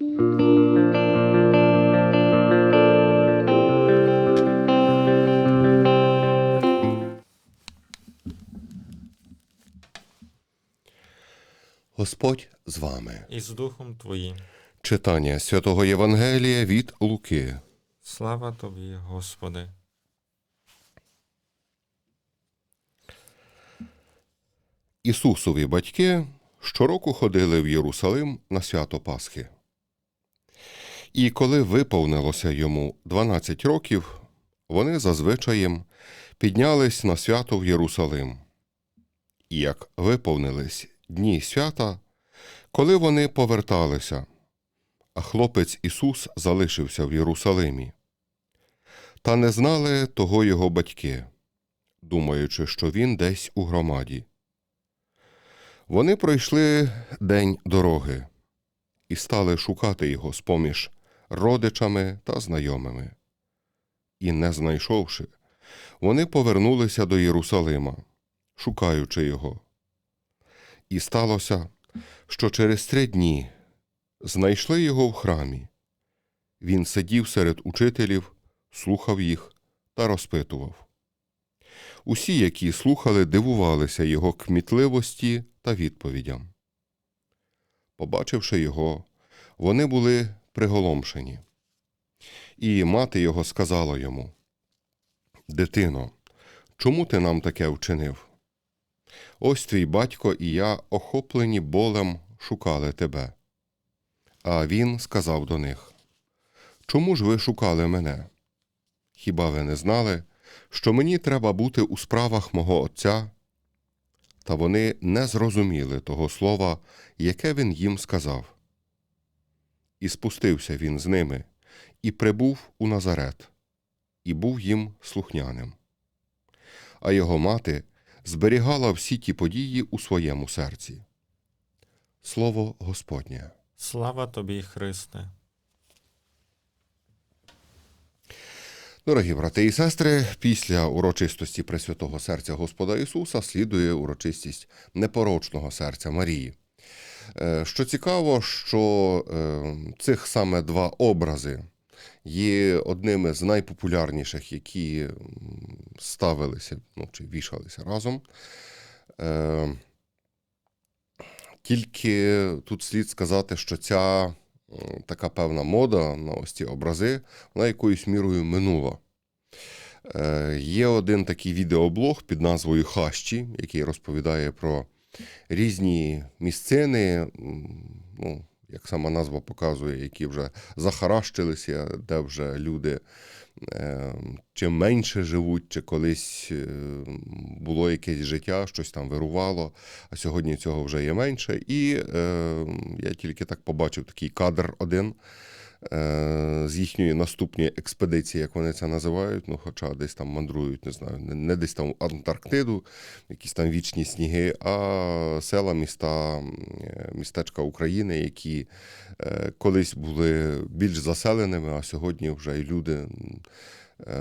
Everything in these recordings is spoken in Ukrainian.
Господь з вами. і з Духом Твоїм. Читання святого Євангелія від Луки. Слава Тобі, Господи. Ісусові батьки щороку ходили в Єрусалим на свято Пасхи. І коли виповнилося йому 12 років, вони за піднялись на свято в Єрусалим. І як виповнились дні свята, коли вони поверталися, а хлопець Ісус залишився в Єрусалимі. Та не знали того його батьки, думаючи, що він десь у громаді. Вони пройшли день дороги і стали шукати його з поміж родичами та знайомими. І, не знайшовши, вони повернулися до Єрусалима, шукаючи його. І сталося, що через три дні знайшли його в храмі. Він сидів серед учителів, слухав їх та розпитував. Усі, які слухали, дивувалися його кмітливості та відповідям. Побачивши його, вони були приголомшені. І мати його сказала йому: Дитино, чому ти нам таке вчинив? Ось твій батько і я, охоплені болем, шукали тебе. А він сказав до них: Чому ж ви шукали мене? Хіба ви не знали, що мені треба бути у справах мого Отця? Та вони не зрозуміли того слова, яке він їм сказав. І спустився він з ними, і прибув у Назарет, і був їм слухняним. А його мати зберігала всі ті події у своєму серці. Слово Господнє. Слава Тобі, Христе. Дорогі брати і сестри, після урочистості Пресвятого серця Господа Ісуса слідує урочистість непорочного серця Марії. Е, Що цікаво, що е, цих саме два образи є одними з найпопулярніших, які ставилися ну, чи вішалися разом. Е, Тільки тут слід сказати, що ця така певна мода на ось ці образи, вона якоюсь мірою минула. Є один такий відеоблог під назвою Хащі, який розповідає про різні місцини, ну, як сама назва показує, які вже захаращилися, де вже люди е, чи менше живуть, чи колись е, було якесь життя, щось там вирувало, а сьогодні цього вже є менше. І е, я тільки так побачив такий кадр один з їхньої наступної експедиції, як вони це називають, ну, хоча десь там мандрують, не знаю, не, десь там Антарктиду, якісь там вічні сніги, а села, міста, е, містечка України, які е, колись були більш заселеними, а сьогодні вже і люди. е,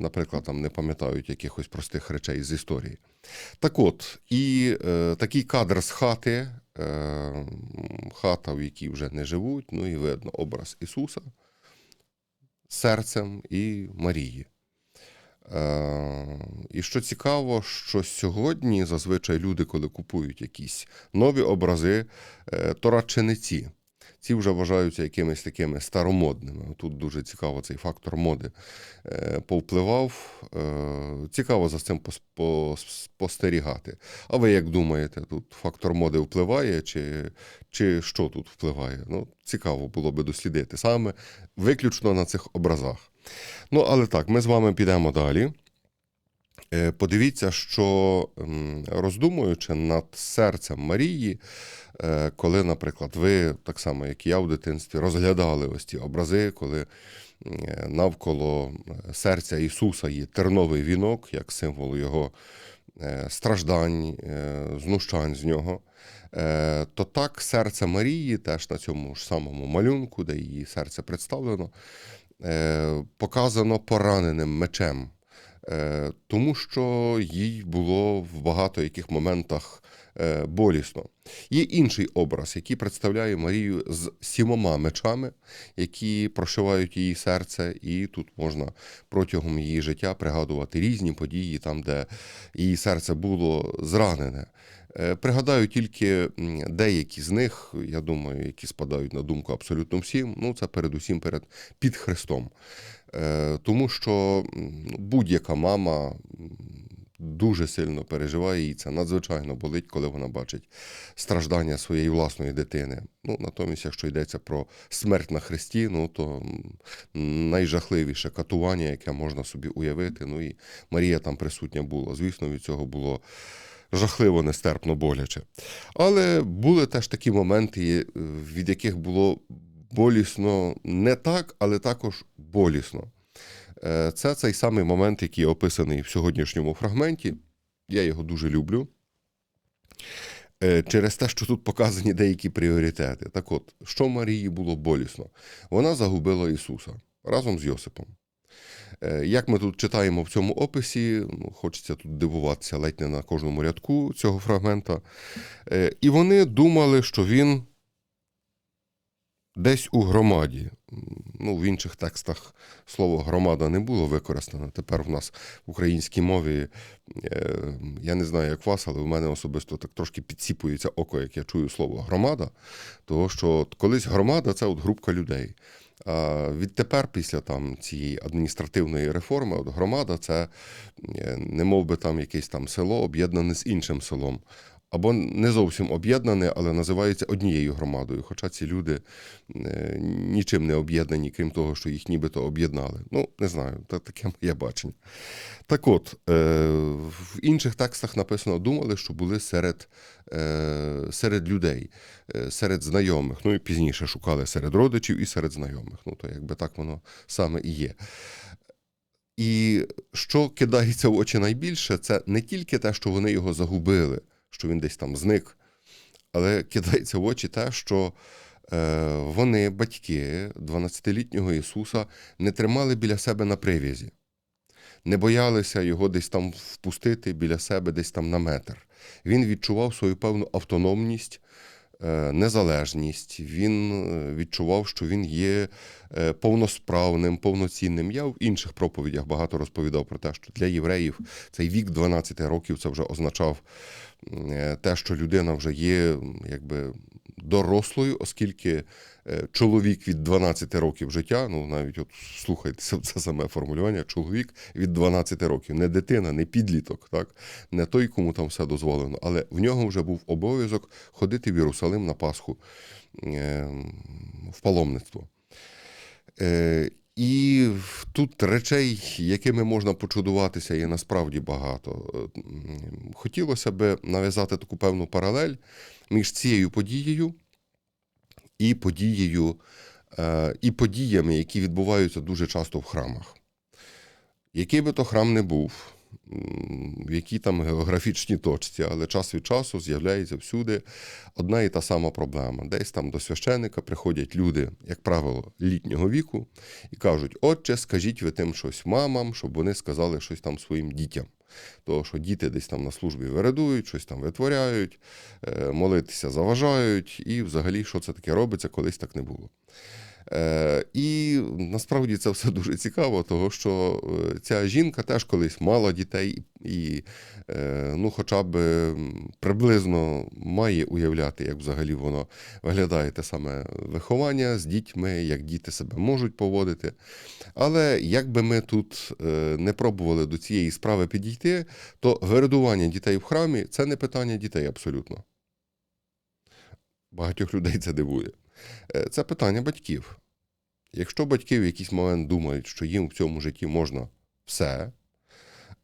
Наприклад, там не пам'ятають якихось простих речей з історії. Так от, і е, такий кадр з хати, е, хата, в якій вже не живуть, ну і видно образ Ісуса серцем і Марії. Е, і що цікаво, що сьогодні зазвичай люди, коли купують якісь нові образи, е, то радше не ці. Ці вже вважаються якимись такими старомодними. Тут дуже цікаво цей фактор моди е, повпливав. Е, Цікаво за цим пос- пос- спостерігати. А ви як думаєте, тут фактор моди впливає, чи, чи що тут впливає? Ну, цікаво було би дослідити саме виключно на цих образах. Ну, але так, ми з вами підемо далі. Е, Подивіться, що роздумуючи над серцем Марії, е, коли, наприклад, ви, так само як і я в дитинстві, розглядали ось ці образи, коли е, навколо серця Ісуса є терновий вінок, як символ Його страждань, знущань з нього, то так серце Марії, теж на цьому ж самому малюнку, де її серце представлено, показано пораненим мечем. Е, Тому що їй було в багато яких моментах е, болісно. Є інший образ, який представляє Марію з сімома мечами, які прошивають її серце, і тут можна протягом її життя пригадувати різні події, там, де її серце було зранене. Е, Пригадаю тільки деякі з них, я думаю, які спадають на думку абсолютно всім. Ну, це передусім перед під Христом. Е, Тому що будь-яка мама дуже сильно переживає, і це надзвичайно болить, коли вона бачить страждання своєї власної дитини. Ну, натомість, якщо йдеться про смерть на Христі, ну то найжахливіше катування, яке можна собі уявити. Ну і Марія там присутня була. Звісно, від цього було жахливо, нестерпно боляче. Але були теж такі моменти, е, від яких було болісно не так, але також болісно. Е, Це цей самий момент, який описаний в сьогоднішньому фрагменті. Я його дуже люблю. Е, Через те, що тут показані деякі пріоритети. Так от, що Марії було болісно? Вона загубила Ісуса разом з Йосипом. Е, Як ми тут читаємо в цьому описі, ну, хочеться тут дивуватися ледь не на кожному рядку цього фрагмента. Е, І вони думали, що він десь у громаді. Ну, в інших текстах слово громада не було використано. Тепер в нас в українській мові, е, я не знаю, як вас, але в мене особисто так трошки підсіпується око, як я чую слово громада. Того, що колись громада це от групка людей. Відтепер, після там цієї адміністративної реформи, от громада це е, не мов би там якесь там село об'єднане з іншим селом. Або не зовсім об'єднане, але називається однією громадою. Хоча ці люди е, нічим не об'єднані, крім того, що їх нібито об'єднали. Ну, не знаю, це таке моє бачення. Так от, е, в інших текстах написано, думали, що були серед, е, серед людей, серед знайомих. Ну і пізніше шукали серед родичів і серед знайомих. Ну, то якби так воно саме і є. І що кидається в очі найбільше, це не тільки те, що вони його загубили, що він десь там зник, але кидається в очі те, що е, вони, батьки 12-літнього Ісуса, не тримали біля себе на прив'язі, не боялися його десь там впустити біля себе, десь там на метр. Він відчував свою певну автономність, е, незалежність. Він е, відчував, що він є повносправним, повноцінним. Я в інших проповідях багато розповідав про те, що для євреїв цей вік 12 років це вже означав те, що людина вже є якби дорослою, оскільки е, чоловік від 12 років життя, ну навіть от слухайте це саме формулювання, чоловік від 12 років, не дитина, не підліток, так, не той, кому там все дозволено, але в нього вже був обов'язок ходити в Єрусалим на Пасху е, в паломництво. І тут речей, якими можна почудуватися, є насправді багато. Е, Хотілося би нав'язати таку певну паралель між цією подією і подією, е, і подіями, які відбуваються дуже часто в храмах. Який би то храм не був, в якій там географічній точці, але час від часу з'являється всюди одна і та сама проблема. Десь там до священика приходять люди, як правило, літнього віку, і кажуть: Отче, скажіть ви тим щось мамам, щоб вони сказали щось там своїм дітям. Того, що діти десь там на службі вирадують, щось там витворяють, е, молитися заважають, і взагалі, що це таке робиться, колись так не було. Е, І насправді це все дуже цікаво, того що е, ця жінка теж колись мала дітей, і е, ну, хоча б приблизно має уявляти, як взагалі воно виглядає те саме виховання з дітьми, як діти себе можуть поводити. Але як би ми тут не пробували до цієї справи підійти, то вирядування дітей в храмі це не питання дітей абсолютно. Багатьох людей це дивує. Е, Це питання батьків. Якщо батьки в якийсь момент думають, що їм в цьому житті можна все,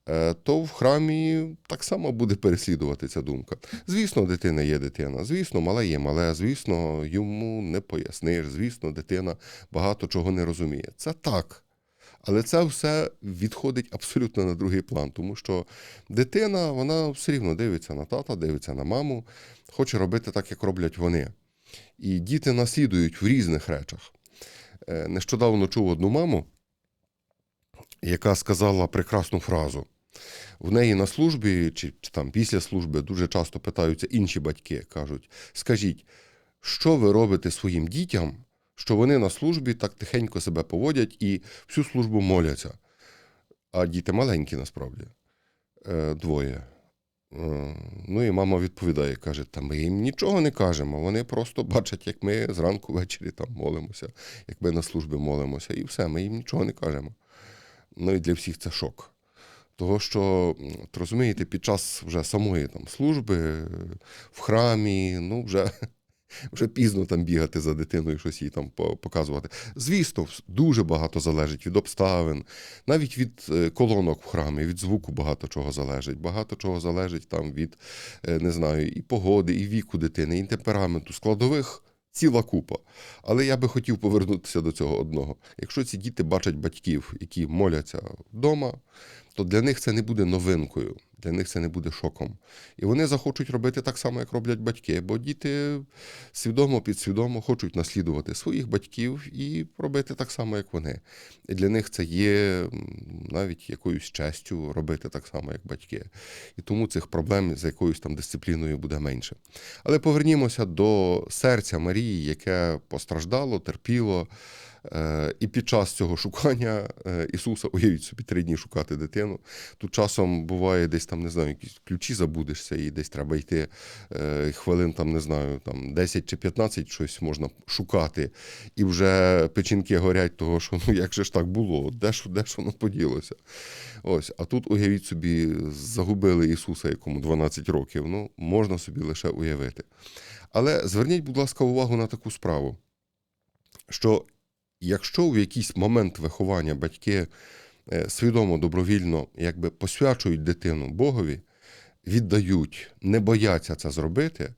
е, то в храмі так само буде переслідувати ця думка. Звісно, дитина є дитина, звісно, мале є мале, звісно, йому не поясниш, звісно, дитина багато чого не розуміє. Це так. Але це все відходить абсолютно на другий план, тому що дитина, вона все рівно дивиться на тата, дивиться на маму, хоче робити так, як роблять вони. І діти наслідують в різних речах. Е, Нещодавно чув одну маму, яка сказала прекрасну фразу. В неї на службі чи, там після служби дуже часто питаються інші батьки, кажуть: скажіть, що ви робите своїм дітям, що вони на службі так тихенько себе поводять і всю службу моляться. А діти маленькі насправді, е, двоє. Е, Ну і мама відповідає, каже: та ми їм нічого не кажемо. Вони просто бачать, як ми зранку ввечері там молимося, як ми на службі молимося, і все, ми їм нічого не кажемо. Ну і для всіх це шок. Того, що, розумієте, під час вже самої там служби е, в храмі, ну вже, вже пізно там бігати за дитиною, щось їй там показувати. Звісно, дуже багато залежить від обставин, навіть від е, колонок в храмі, від звуку багато чого залежить. Багато чого залежить там від, е, не знаю, і погоди, і віку дитини, і темпераменту, складових. Ціла купа. Але я би хотів повернутися до цього одного. Якщо ці діти бачать батьків, які моляться вдома, то для них це не буде новинкою, для них це не буде шоком. І вони захочуть робити так само, як роблять батьки, бо діти свідомо, підсвідомо хочуть наслідувати своїх батьків і робити так само, як вони. І для них це є навіть якоюсь честю робити так само, як батьки. І тому цих проблем з якоюсь там дисципліною буде менше. Але повернімося до серця Марії, яке постраждало, терпіло. Е, І під час цього шукання е, Ісуса, уявіть собі, три дні шукати дитину. Тут часом буває десь там, не знаю, якісь ключі забудешся, і десь треба йти е, хвилин, там, не знаю, там 10 чи 15 щось можна шукати. І вже печінки горять, того, що ну як же ж так було? Де ж, де ж воно поділося? Ось, а тут уявіть собі, загубили Ісуса, якому 12 років. Ну, можна собі лише уявити. Але зверніть, будь ласка, увагу на таку справу, що якщо в якийсь момент виховання батьки е, свідомо, добровільно якби посвячують дитину Богові, віддають, не бояться це зробити,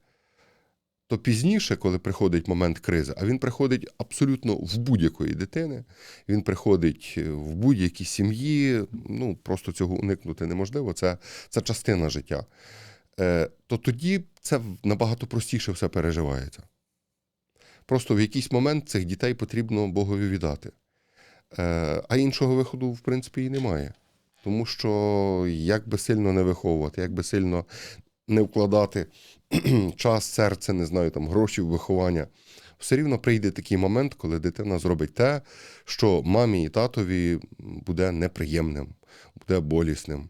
то пізніше, коли приходить момент кризи, а він приходить абсолютно в будь-якої дитини, він приходить е, в будь-якій сім'ї, ну просто цього уникнути неможливо, це, це частина життя. Е, то тоді це набагато простіше все переживається. Просто в якийсь момент цих дітей потрібно Богові віддати. Е, а іншого виходу, в принципі, і немає. Тому що як би сильно не виховувати, як би сильно не вкладати час, серце, не знаю, там, гроші в виховання, все рівно прийде такий момент, коли дитина зробить те, що мамі і татові буде неприємним, буде болісним,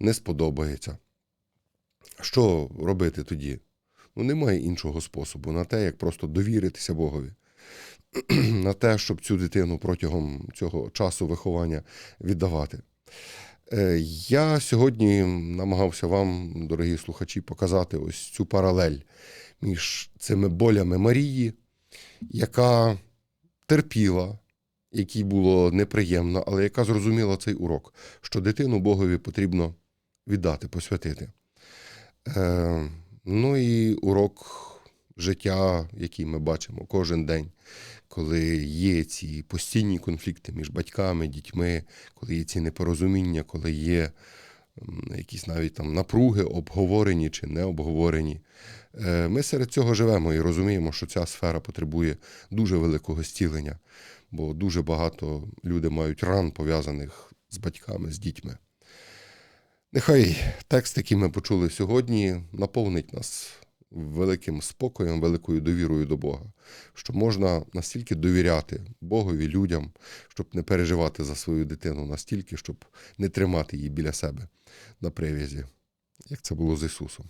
не сподобається. Що робити тоді? Ну, немає іншого способу на те, як просто довіритися Богові. на те, щоб цю дитину протягом цього часу виховання віддавати. Е, Я сьогодні намагався вам, дорогі слухачі, показати ось цю паралель між цими болями Марії, яка терпіла, якій було неприємно, але яка зрозуміла цей урок, що дитину Богові потрібно віддати, посвятити. Ну і урок життя, який ми бачимо кожен день, коли є ці постійні конфлікти між батьками, дітьми, коли є ці непорозуміння, коли є якісь навіть там напруги, обговорені чи не обговорені. Е, Ми серед цього живемо і розуміємо, що ця сфера потребує дуже великого зцілення, бо дуже багато люди мають ран пов'язаних з батьками, з дітьми. Нехай текст, який ми почули сьогодні, наповнить нас великим спокоєм, великою довірою до Бога, що можна настільки довіряти Богові, людям, щоб не переживати за свою дитину, настільки, щоб не тримати її біля себе на прив'язі, як це було з Ісусом.